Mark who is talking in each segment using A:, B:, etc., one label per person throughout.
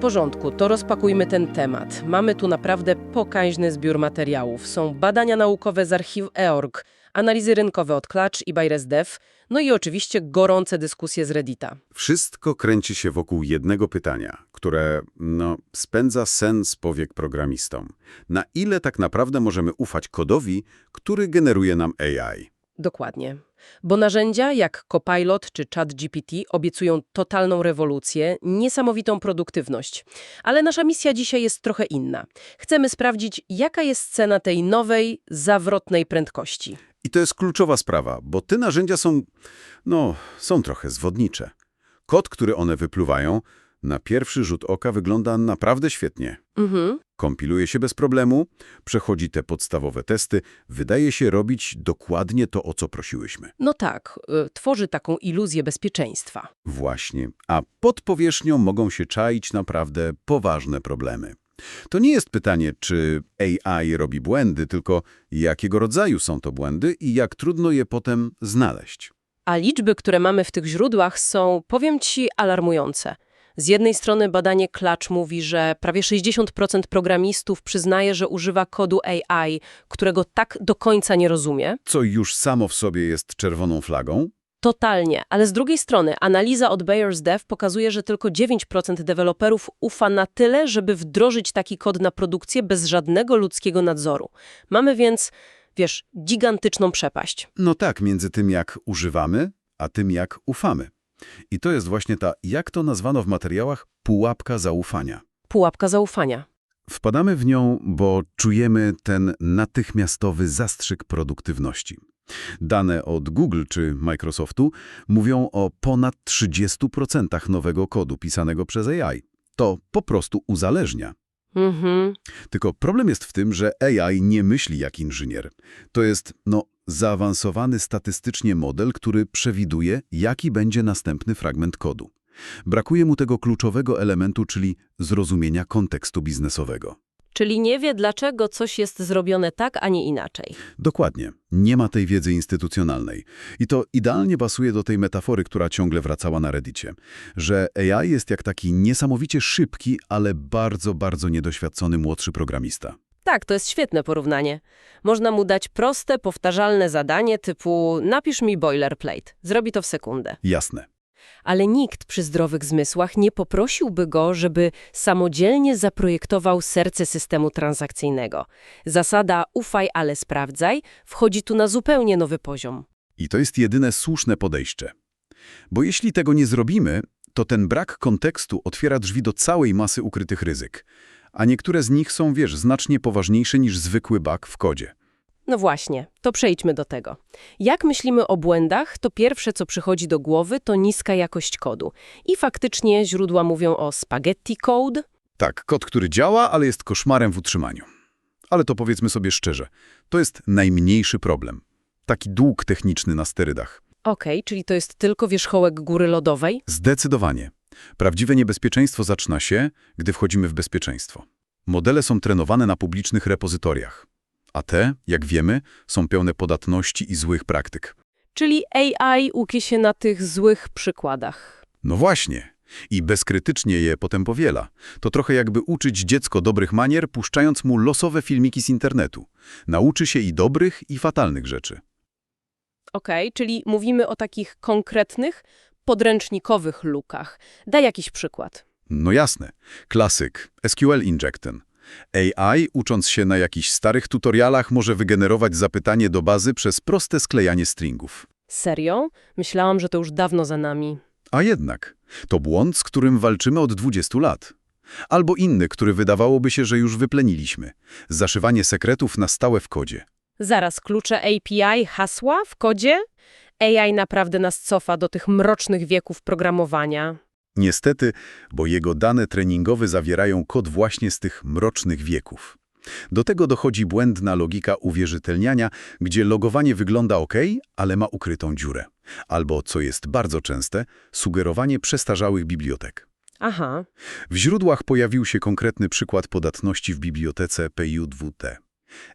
A: porządku, to rozpakujmy ten temat. Mamy tu naprawdę pokaźny zbiór materiałów. Są badania naukowe z archiw EORG, analizy rynkowe od Clutch i ByResDev, no i oczywiście gorące dyskusje z Reddita.
B: Wszystko kręci się wokół jednego pytania, które no, spędza sen z powiek programistom. Na ile tak naprawdę możemy ufać kodowi, który generuje nam AI?
A: Dokładnie. Bo narzędzia jak Copilot czy ChatGPT obiecują totalną rewolucję, niesamowitą produktywność. Ale nasza misja dzisiaj jest trochę inna. Chcemy sprawdzić, jaka jest cena tej nowej, zawrotnej prędkości.
B: I to jest kluczowa sprawa, bo te narzędzia są, no, są trochę zwodnicze. Kod, który one wypluwają, na pierwszy rzut oka wygląda naprawdę świetnie.
A: Mhm.
B: Kompiluje się bez problemu, przechodzi te podstawowe testy, wydaje się robić dokładnie to, o co prosiłyśmy.
A: No tak, y, tworzy taką iluzję bezpieczeństwa.
B: Właśnie. A pod powierzchnią mogą się czaić naprawdę poważne problemy. To nie jest pytanie, czy AI robi błędy, tylko jakiego rodzaju są to błędy i jak trudno je potem znaleźć.
A: A liczby, które mamy w tych źródłach są, powiem Ci, alarmujące. Z jednej strony badanie Clutch mówi, że prawie 60% programistów przyznaje, że używa kodu AI, którego tak do końca nie rozumie.
B: Co już samo w sobie jest czerwoną flagą?
A: Totalnie, ale z drugiej strony analiza od Bayer's Dev pokazuje, że tylko 9% deweloperów ufa na tyle, żeby wdrożyć taki kod na produkcję bez żadnego ludzkiego nadzoru. Mamy więc, wiesz, gigantyczną przepaść.
B: No tak, między tym jak używamy, a tym jak ufamy. I to jest właśnie ta, jak to nazwano w materiałach, pułapka zaufania.
A: Pułapka zaufania.
B: Wpadamy w nią, bo czujemy ten natychmiastowy zastrzyk produktywności. Dane od Google czy Microsoftu mówią o ponad 30% nowego kodu pisanego przez AI. To po prostu uzależnia.
A: Mhm.
B: Tylko problem jest w tym, że AI nie myśli jak inżynier. To jest, no, zaawansowany statystycznie model, który przewiduje, jaki będzie następny fragment kodu. Brakuje mu tego kluczowego elementu, czyli zrozumienia kontekstu biznesowego.
A: Czyli nie wie, dlaczego coś jest zrobione tak, a nie inaczej.
B: Dokładnie. Nie ma tej wiedzy instytucjonalnej. I to idealnie pasuje do tej metafory, która ciągle wracała na Reddicie, że AI jest jak taki niesamowicie szybki, ale bardzo, bardzo niedoświadczony młodszy programista.
A: Tak, to jest świetne porównanie. Można mu dać proste, powtarzalne zadanie typu napisz mi boilerplate. Zrobi to w sekundę.
B: Jasne.
A: Ale nikt przy zdrowych zmysłach nie poprosiłby go, żeby samodzielnie zaprojektował serce systemu transakcyjnego. Zasada ufaj, ale sprawdzaj wchodzi tu na zupełnie nowy poziom.
B: I to jest jedyne słuszne podejście. Bo jeśli tego nie zrobimy, to ten brak kontekstu otwiera drzwi do całej masy ukrytych ryzyk. A niektóre z nich są, wiesz, znacznie poważniejsze niż zwykły bug w kodzie.
A: No właśnie, to przejdźmy do tego. Jak myślimy o błędach, to pierwsze, co przychodzi do głowy, to niska jakość kodu. I faktycznie źródła mówią o spaghetti code.
B: Tak, kod, który działa, ale jest koszmarem w utrzymaniu. Ale to powiedzmy sobie szczerze, to jest najmniejszy problem. Taki dług techniczny na sterydach.
A: Okej, czyli to jest tylko wierzchołek góry lodowej?
B: Zdecydowanie. Prawdziwe niebezpieczeństwo zaczyna się, gdy wchodzimy w bezpieczeństwo. Modele są trenowane na publicznych repozytoriach, a te, jak wiemy, są pełne podatności i złych praktyk.
A: Czyli AI uczy się na tych złych przykładach.
B: No właśnie. I bezkrytycznie je potem powiela. To trochę jakby uczyć dziecko dobrych manier, puszczając mu losowe filmiki z internetu. Nauczy się i dobrych, i fatalnych rzeczy.
A: Okej, czyli mówimy o takich konkretnych, podręcznikowych lukach. Daj jakiś przykład.
B: No jasne. Klasyk. SQL Injecten. AI, ucząc się na jakichś starych tutorialach, może wygenerować zapytanie do bazy przez proste sklejanie stringów.
A: Serio? Myślałam, że to już dawno za nami.
B: A jednak, to błąd, z którym walczymy od 20 lat. Albo inny, który wydawałoby się, że już wypleniliśmy. Zaszywanie sekretów na stałe w kodzie.
A: Zaraz, klucze API, hasła w kodzie? AI naprawdę nas cofa do tych mrocznych wieków programowania.
B: Niestety, bo jego dane treningowe zawierają kod właśnie z tych mrocznych wieków. Do tego dochodzi błędna logika uwierzytelniania, gdzie logowanie wygląda ok, ale ma ukrytą dziurę. Albo, co jest bardzo częste, sugerowanie przestarzałych bibliotek.
A: Aha,
B: W źródłach pojawił się konkretny przykład podatności w bibliotece PU2T.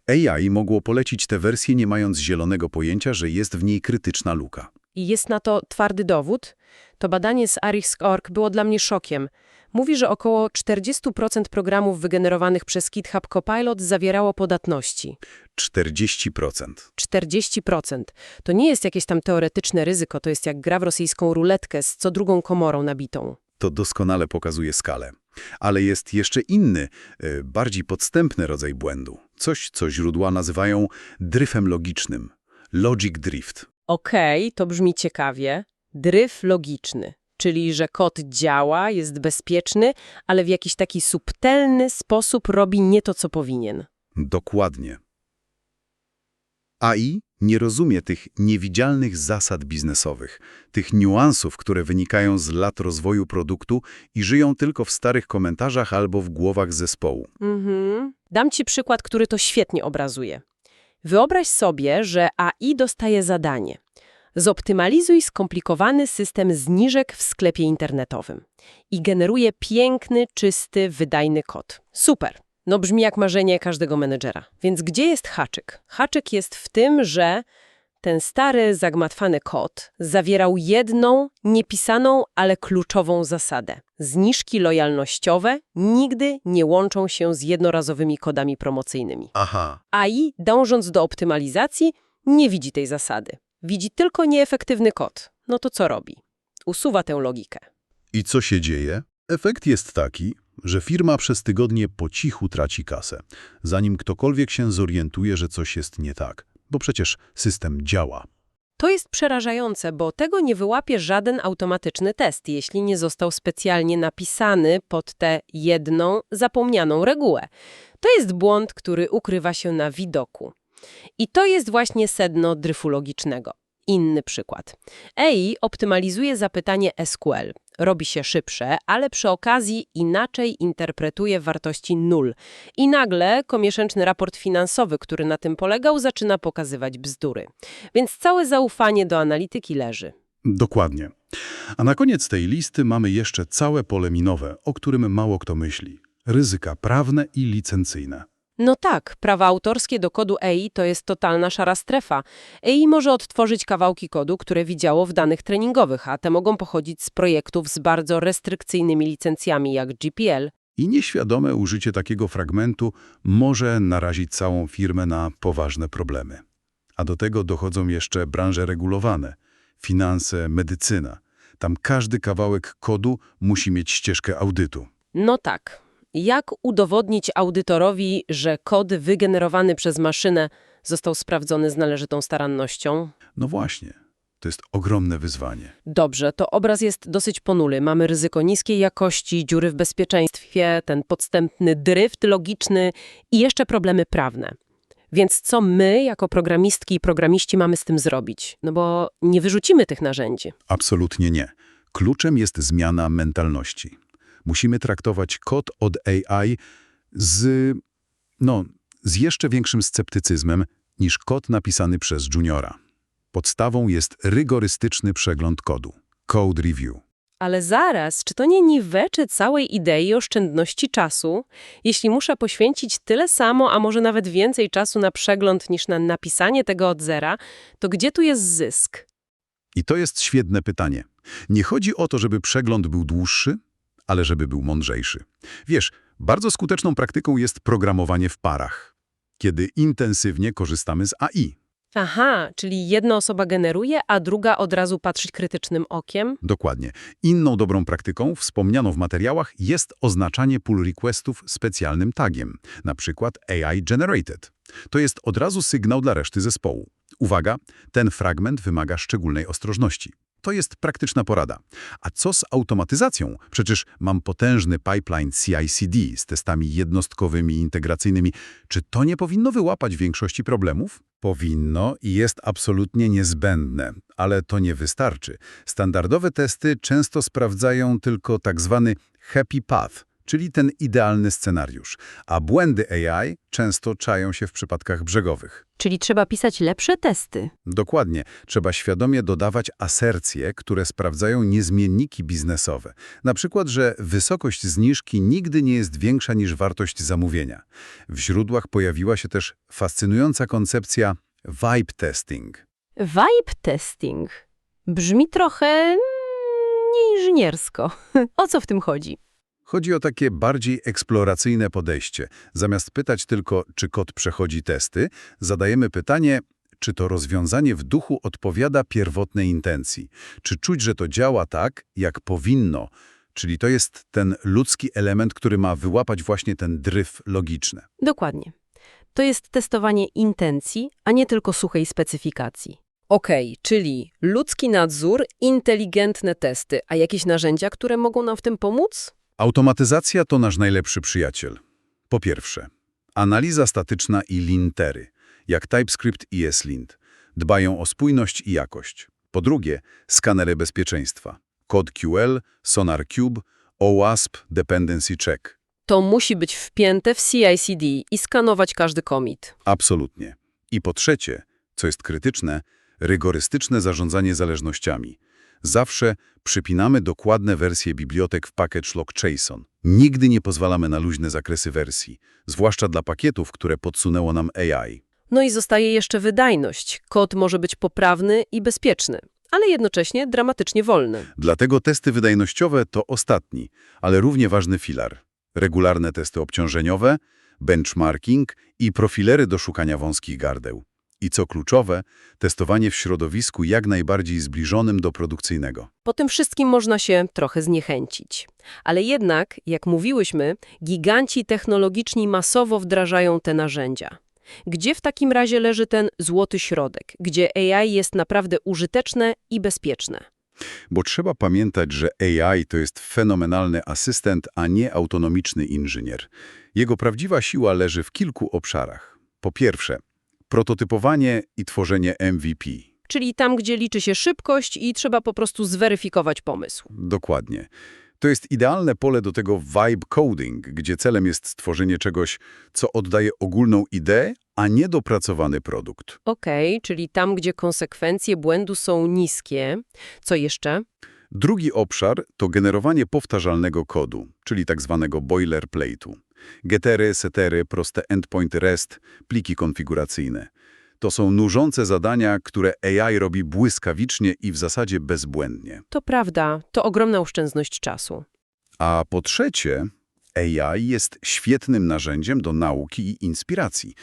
B: AI mogło polecić tę wersję, nie mając zielonego pojęcia, że jest w niej krytyczna luka.
A: I jest na to twardy dowód? To badanie z Arisk.org było dla mnie szokiem. Mówi, że około 40% programów wygenerowanych przez GitHub Copilot zawierało podatności.
B: 40%.
A: 40%. To nie jest jakieś tam teoretyczne ryzyko, to jest jak gra w rosyjską ruletkę z co drugą komorą nabitą.
B: To doskonale pokazuje skalę. Ale jest jeszcze inny, e, bardziej podstępny rodzaj błędu. Coś, co źródła nazywają dryfem logicznym. Logic drift.
A: Okej, to brzmi ciekawie. Dryf logiczny, czyli że kod działa, jest bezpieczny, ale w jakiś taki subtelny sposób robi nie to, co powinien.
B: Dokładnie. AI nie rozumie tych niewidzialnych zasad biznesowych, tych niuansów, które wynikają z lat rozwoju produktu i żyją tylko w starych komentarzach albo w głowach zespołu.
A: Mhm. Dam ci przykład, który to świetnie obrazuje. Wyobraź sobie, że AI dostaje zadanie. Zoptymalizuj skomplikowany system zniżek w sklepie internetowym i generuje piękny, czysty, wydajny kod. Super! No brzmi jak marzenie każdego menedżera. Więc gdzie jest haczyk? Haczyk jest w tym, że ten stary, zagmatwany kod zawierał jedną, niepisaną, ale kluczową zasadę. Zniżki lojalnościowe nigdy nie łączą się z jednorazowymi kodami promocyjnymi.
B: Aha.
A: AI, dążąc do optymalizacji, nie widzi tej zasady. Widzi tylko nieefektywny kod. No to co robi? Usuwa tę logikę.
B: I co się dzieje? Efekt jest taki, że firma przez tygodnie po cichu traci kasę, zanim ktokolwiek się zorientuje, że coś jest nie tak. Bo przecież system działa.
A: To jest przerażające, bo tego nie wyłapie żaden automatyczny test, jeśli nie został specjalnie napisany pod tę jedną, zapomnianą regułę. To jest błąd, który ukrywa się na widoku. I to jest właśnie sedno dryfu logicznego. Inny przykład. AI optymalizuje zapytanie SQL. Robi się szybsze, ale przy okazji inaczej interpretuje wartości nul. I nagle komiesięczny raport finansowy, który na tym polegał, zaczyna pokazywać bzdury. Więc całe zaufanie do analityki leży.
B: Dokładnie. A na koniec tej listy mamy jeszcze całe pole minowe, o którym mało kto myśli. Ryzyka prawne i licencyjne.
A: No tak, prawa autorskie do kodu AI to jest totalna szara strefa. AI może odtworzyć kawałki kodu, które widziało w danych treningowych, a te mogą pochodzić z projektów z bardzo restrykcyjnymi licencjami jak GPL.
B: I nieświadome użycie takiego fragmentu może narazić całą firmę na poważne problemy. A do tego dochodzą jeszcze branże regulowane, finanse, medycyna. Tam każdy kawałek kodu musi mieć ścieżkę audytu.
A: No tak. Jak udowodnić audytorowi, że kod wygenerowany przez maszynę został sprawdzony z należytą starannością?
B: No właśnie, to jest ogromne wyzwanie.
A: Dobrze, to obraz jest dosyć ponuli. Mamy ryzyko niskiej jakości, dziury w bezpieczeństwie, ten podstępny dryft logiczny i jeszcze problemy prawne. Więc co my, jako programistki i programiści, mamy z tym zrobić? No bo nie wyrzucimy tych narzędzi.
B: Absolutnie nie. Kluczem jest zmiana mentalności. Musimy traktować kod od AI z, no, z jeszcze większym sceptycyzmem niż kod napisany przez juniora. Podstawą jest rygorystyczny przegląd kodu, code review.
A: Ale zaraz, czy to nie niweczy całej idei oszczędności czasu? Jeśli muszę poświęcić tyle samo, a może nawet więcej czasu na przegląd niż na napisanie tego od zera, to gdzie tu jest zysk?
B: I to jest świetne pytanie. Nie chodzi o to, żeby przegląd był dłuższy, ale żeby był mądrzejszy. Wiesz, bardzo skuteczną praktyką jest programowanie w parach, kiedy intensywnie korzystamy z AI.
A: Aha, czyli jedna osoba generuje, a druga od razu patrzy krytycznym okiem?
B: Dokładnie. Inną dobrą praktyką, wspomnianą w materiałach, jest oznaczanie pull requestów specjalnym tagiem, na przykład AI Generated. To jest od razu sygnał dla reszty zespołu. Uwaga, ten fragment wymaga szczególnej ostrożności. To jest praktyczna porada. A co z automatyzacją? Przecież mam potężny pipeline CI/CD z testami jednostkowymi i integracyjnymi. Czy to nie powinno wyłapać większości problemów? Powinno i jest absolutnie niezbędne, ale to nie wystarczy. Standardowe testy często sprawdzają tylko tak zwany happy path, czyli ten idealny scenariusz, a błędy AI często czają się w przypadkach brzegowych.
A: Czyli trzeba pisać lepsze testy.
B: Dokładnie. Trzeba świadomie dodawać asercje, które sprawdzają niezmienniki biznesowe. Na przykład, że wysokość zniżki nigdy nie jest większa niż wartość zamówienia. W źródłach pojawiła się też fascynująca koncepcja vibe testing.
A: Vibe testing.
C: Brzmi trochę mm, nieinżyniersko. o co w tym chodzi?
B: Chodzi o takie bardziej eksploracyjne podejście. Zamiast pytać tylko, czy kod przechodzi testy, zadajemy pytanie, czy to rozwiązanie w duchu odpowiada pierwotnej intencji. Czy czuć, że to działa tak, jak powinno. Czyli to jest ten ludzki element, który ma wyłapać właśnie ten dryf logiczny.
C: Dokładnie. To jest testowanie intencji, a nie tylko suchej specyfikacji.
A: Okej, czyli ludzki nadzór, inteligentne testy, a jakieś narzędzia, które mogą nam w tym pomóc?
B: Automatyzacja to nasz najlepszy przyjaciel. Po pierwsze, analiza statyczna i lintery, jak TypeScript i ESLint, dbają o spójność i jakość. Po drugie, skanery bezpieczeństwa. CodeQL, SonarCube, OWASP, Dependency Check.
A: To musi być wpięte w CI/CD i skanować każdy commit.
B: Absolutnie. I po trzecie, co jest krytyczne, rygorystyczne zarządzanie zależnościami. Zawsze przypinamy dokładne wersje bibliotek w package log JSON. Nigdy nie pozwalamy na luźne zakresy wersji, zwłaszcza dla pakietów, które podsunęło nam AI.
A: No i zostaje jeszcze wydajność. Kod może być poprawny i bezpieczny, ale jednocześnie dramatycznie wolny.
B: Dlatego testy wydajnościowe to ostatni, ale równie ważny filar. Regularne testy obciążeniowe, benchmarking i profilery do szukania wąskich gardeł. I co kluczowe, testowanie w środowisku jak najbardziej zbliżonym do produkcyjnego.
A: Po tym wszystkim można się trochę zniechęcić. Ale jednak, jak mówiłyśmy, giganci technologiczni masowo wdrażają te narzędzia. Gdzie w takim razie leży ten złoty środek, gdzie AI jest naprawdę użyteczne i bezpieczne?
B: Bo trzeba pamiętać, że AI to jest fenomenalny asystent, a nie autonomiczny inżynier. Jego prawdziwa siła leży w kilku obszarach. Po pierwsze, prototypowanie i tworzenie MVP.
A: Czyli tam, gdzie liczy się szybkość i trzeba po prostu zweryfikować pomysł.
B: Dokładnie. To jest idealne pole do tego vibe coding, gdzie celem jest stworzenie czegoś, co oddaje ogólną ideę, a nie dopracowany produkt.
A: Okej, czyli tam, gdzie konsekwencje błędu są niskie. Co jeszcze?
B: Drugi obszar to generowanie powtarzalnego kodu, czyli tak zwanego boilerplate'u. Getery, setery, proste endpointy REST, pliki konfiguracyjne. To są nużące zadania, które AI robi błyskawicznie i w zasadzie bezbłędnie.
A: To prawda, to ogromna oszczędność czasu.
B: A po trzecie, AI jest świetnym narzędziem do nauki i inspiracji.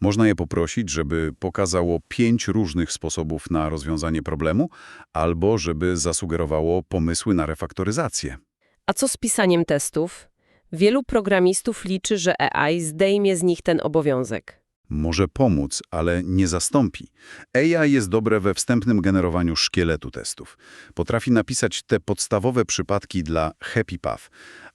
B: Można je poprosić, żeby pokazało pięć różnych sposobów na rozwiązanie problemu, albo żeby zasugerowało pomysły na refaktoryzację.
A: A co z pisaniem testów? Wielu programistów liczy, że AI zdejmie z nich ten obowiązek.
B: Może pomóc, ale nie zastąpi. AI jest dobre we wstępnym generowaniu szkieletu testów. Potrafi napisać te podstawowe przypadki dla Happy Path,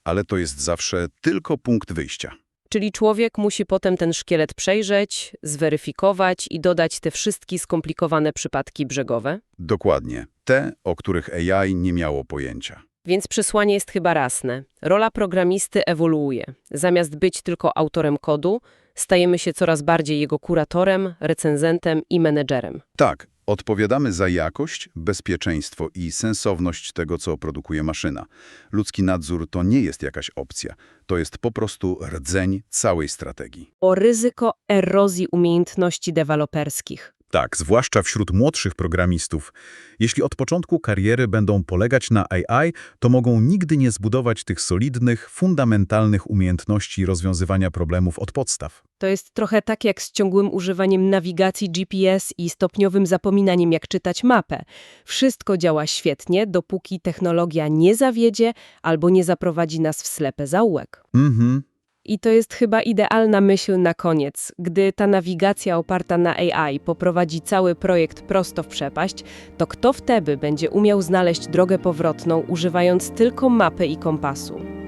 B: ale to jest zawsze tylko punkt wyjścia.
A: Czyli człowiek musi potem ten szkielet przejrzeć, zweryfikować i dodać te wszystkie skomplikowane przypadki brzegowe?
B: Dokładnie. Te, o których AI nie miało pojęcia.
A: Więc przesłanie jest chyba jasne. Rola programisty ewoluuje. Zamiast być tylko autorem kodu, stajemy się coraz bardziej jego kuratorem, recenzentem i menedżerem.
B: Tak, odpowiadamy za jakość, bezpieczeństwo i sensowność tego, co produkuje maszyna. Ludzki nadzór to nie jest jakaś opcja. To jest po prostu rdzeń całej strategii.
A: O ryzyko erozji umiejętności deweloperskich.
D: Tak, zwłaszcza wśród młodszych programistów. Jeśli od początku kariery będą polegać na AI, to mogą nigdy nie zbudować tych solidnych, fundamentalnych umiejętności rozwiązywania problemów od podstaw.
A: To jest trochę tak jak z ciągłym używaniem nawigacji GPS i stopniowym zapominaniem, jak czytać mapę. Wszystko działa świetnie, dopóki technologia nie zawiedzie albo nie zaprowadzi nas w ślepy zaułek.
D: Mhm.
A: I to jest chyba idealna myśl na koniec. Gdy ta nawigacja oparta na AI poprowadzi cały projekt prosto w przepaść, to kto wtedy będzie umiał znaleźć drogę powrotną, używając tylko mapy i kompasu?